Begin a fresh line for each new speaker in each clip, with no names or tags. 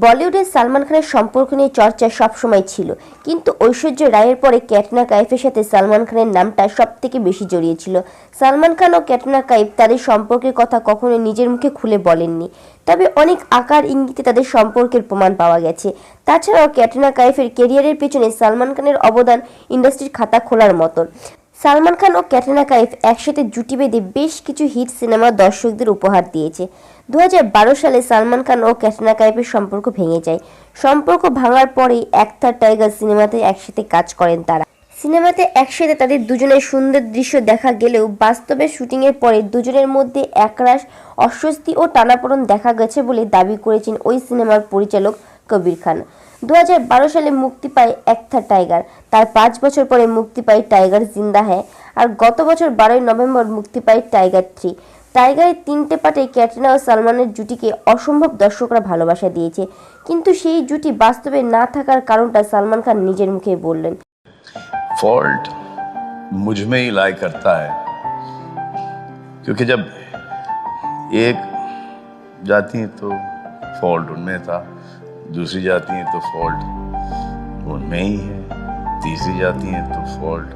বলিউডের সালমান খানের সম্পর্ক নিয়ে চর্চা সবসময় ছিল, কিন্তু ঐশ্বর্য রায়ের পরে ক্যাটনা কাইফের সাথে সালমান খানের নামটা সব থেকে বেশি জড়িয়েছিল সালমান খান ও ক্যাটনা কাইফ তাদের সম্পর্কের কথা কখনো নিজের মুখে খুলে বলেননি, তবে অনেক আকার ইঙ্গিতে তাদের সম্পর্কের প্রমাণ পাওয়া গেছে। তাছাড়াও ক্যাটরিনা কাইফের কেরিয়ারের পেছনে সালমান খানের অবদান ইন্ডাস্ট্রির খাতা খোলার মতন। সালমান খান ও ক্যাটরিনা কাইফ একসাথে জুটি বেঁধে বেশ কিছু হিট সিনেমা দর্শকদের উপহার দিয়েছে। দু হাজার বারো সালে সালমান খান ও ক্যাটরিনা কাইফের সম্পর্ক ভেঙে যায়। সম্পর্ক ভাঙার পরেই একতার টাইগার সিনেমাতে একসাথে কাজ করেন তারা। সিনেমাতে একসাথে তাদের দুজনের সুন্দর দৃশ্য দেখা গেলেও বাস্তবে শুটিংয়ের পরে দুজনের মধ্যে একরাশ, অস্বস্তি ও টানাপোড়েন দেখা গেছে বলে দাবি করেছেন ওই সিনেমার পরিচালক কবির খান। দু সালে মুক্তি পায় একথা টাইগার তার পাঁচ বছর পরে মুক্তি পায় টাইগার জিন্দা হ্যায় আর গত বছর বারোই নভেম্বর মুক্তি পায় টাইগার থ্রি টাইগারের তিনটে পাটে ক্যাটরিনা ও সালমানের জুটিকে অসম্ভব দর্শকরা ভালোবাসা দিয়েছে কিন্তু সেই জুটি বাস্তবে না থাকার কারণটা সালমান খান নিজের মুখে বললেন
फॉल्ट मुझ में ही लाई करता है क्योंकि जब एक जाती है तो फॉल्ट उनमें था दूसरी जाती है तो फॉल्ट उनमें ही है। तीसरी जाती है तो फॉल्ट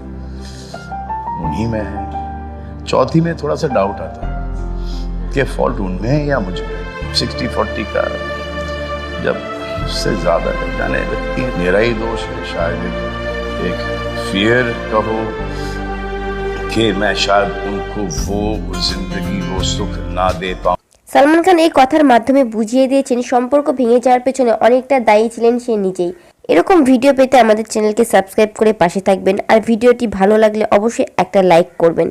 उन्हीं में है। चौथी में थोड़ा सा डाउट आता है कि फॉल्ट उनमें है या मुझमें सिक्सटी फोर्टी का जब उससे ज़्यादा लग जाने लगती है, मेरा ही दोष है, शायद एक फियर कहो कि मैं शायद उनको वो ज़िंदगी, वो सुख ना दे पाऊँ।
সালমান খান এই কথার মাধ্যমে বুঝিয়ে দিয়েছেন, সম্পর্ক ভেঙে যাওয়ার পেছনে অনেকটা দায়ী ছিলেন সে নিজেই। এরকম ভিডিও পেতে আমাদের চ্যানেলকে সাবস্ক্রাইব করে পাশে থাকবেন। আর ভিডিওটি ভালো লাগলে অবশ্যই একটা লাইক করবেন।